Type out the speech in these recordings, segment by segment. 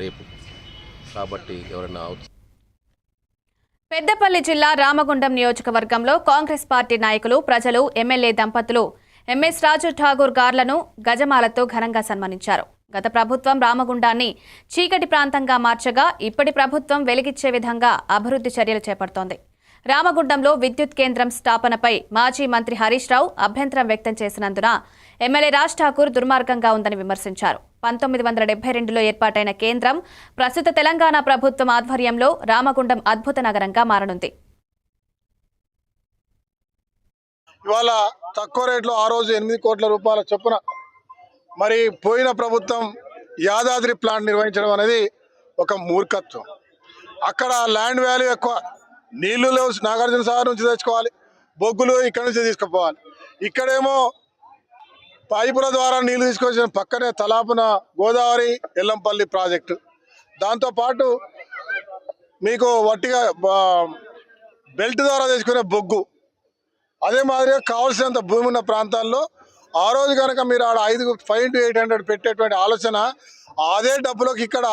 రేపు. కాబట్టి ఎవరైనా పెద్దపల్లి జిల్లా రామగుండం నియోజకవర్గంలో కాంగ్రెస్ పార్టీ నాయకులు ప్రజలు ఎమ్మెల్యే దంపతులు ఎంఎస్ రాజు ఠాగూర్ గార్లను గజమాలతో ఘనంగా సన్మానించారు. గత ప్రభుత్వం రామగుండాన్ని చీకటి ప్రాంతంగా మార్చగా ఇప్పటి ప్రభుత్వం వెలిగిచ్చే విధంగా అభివృద్ధి చర్యలు చేపడుతోంది. రామగుండంలో విద్యుత్ కేంద్రం స్థాపనపై మాజీ మంత్రి హరీష్ రావు అభ్యంతరం వ్యక్తం చేసినందున ఎమ్మెల్యే రాజ్ ఠాకూర్ దుర్మార్గంగా ఉందని విమర్శించారు. పంతొమ్మిది వందల డెబ్బై రెండులో ఏర్పాటైన కేంద్రం ప్రస్తుత తెలంగాణ ప్రభుత్వం ఆధ్వర్యంలో రామగుండం అద్భుత నగరంగా మారనుంది. ఇవాళ తక్కువ రేట్లో ఆ రోజు ఎనిమిది కోట్ల రూపాయల చొప్పున మరి పోయిన ప్రభుత్వం యాదాద్రి ప్లాంట్ నిర్వహించడం అనేది ఒక మూర్ఖత్వం. అక్కడ ల్యాండ్ వాల్యూ ఎక్కువ నీళ్ళు నాగార్జున సాగర్ నుంచి తెచ్చుకోవాలి బొగ్గులు ఇక్కడ నుంచి తీసుకుపోవాలి. ఇక్కడేమో పైపుల ద్వారా నీళ్ళు తీసుకొచ్చిన పక్కనే తలాపున గోదావరి ఎల్లంపల్లి ప్రాజెక్టు. దాంతోపాటు మీకు వట్టిగా బెల్ట్ ద్వారా తెచ్చుకునే బొగ్గు. అదే మాదిరిగా కావాల్సినంత భూమి ఉన్న ప్రాంతాల్లో ఆ రోజు కనుక మీరు ఆడ ఐదు ఫైవ్ ఇంటూ ఎయిట్ హండ్రెడ్ పెట్టేటువంటి ఆలోచన అదే డబ్బులోకి ఇక్కడ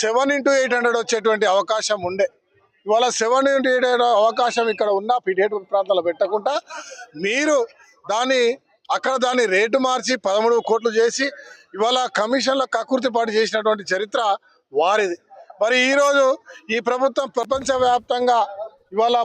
సెవెన్ ఇంటూ ఎయిట్ హండ్రెడ్ వచ్చేటువంటి అవకాశం ఉండే. ఇవాళ సెవెన్ ఇంటూ ఎయిట్ అవకాశం ఇక్కడ ఉన్న పిటేటు ప్రాంతాల్లో పెట్టకుండా మీరు దాన్ని అక్కడ దాన్ని రేటు మార్చి పదమూడు కోట్లు చేసి ఇవాళ కమిషన్ల కకృతి పాటు చేసినటువంటి చరిత్ర వారిది. మరి ఈరోజు ఈ ప్రభుత్వం ప్రపంచవ్యాప్తంగా ఇవాళ